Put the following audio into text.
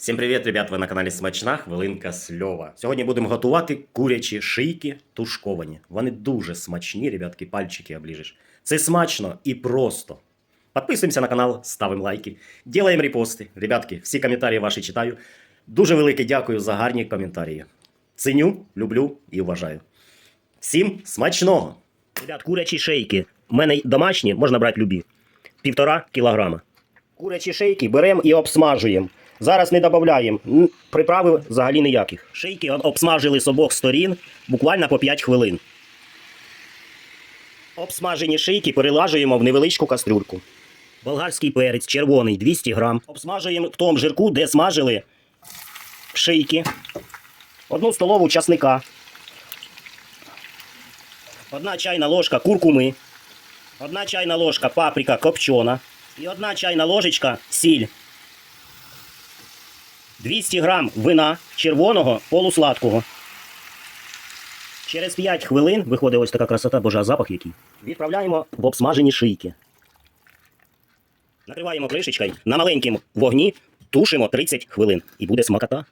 Всім привіт, ребят! Ви на каналі Смачна Хвилинка Сльова. Сьогодні будемо готувати курячі шийки тушковані. Вони дуже смачні, ребятки, пальчики обліжеш. Це смачно і просто. Підписуємося на канал, ставимо лайки, ділаємо репости. Ребятки, всі коментарі ваші читаю. Дуже велике дякую за гарні коментарі. Ценю, люблю і вважаю. Всім смачного! Ребят, курячі шейки. У мене домашні, можна брати любі. Півтора кілограма. Курячі шейки беремо і обсмажуємо. Зараз не додаємо приправи взагалі ніяких. Шейки обсмажили з обох сторін буквально по 5 хвилин. Обсмажені шийки перелажуємо в невеличку кастрюльку. Болгарський перець червоний 200 грам. Обсмажуємо в тому жирку, де смажили шийки. Одну столову часника. Одна чайна ложка куркуми. Одна чайна ложка паприка копчена. І одна чайна ложечка сіль. 200 грам вина червоного полусладкого. Через 5 хвилин виходить ось така красота, боже, а запах який. Відправляємо в обсмажені шийки. Накриваємо кришечкою на маленькому вогні, тушимо 30 хвилин. І буде смакота.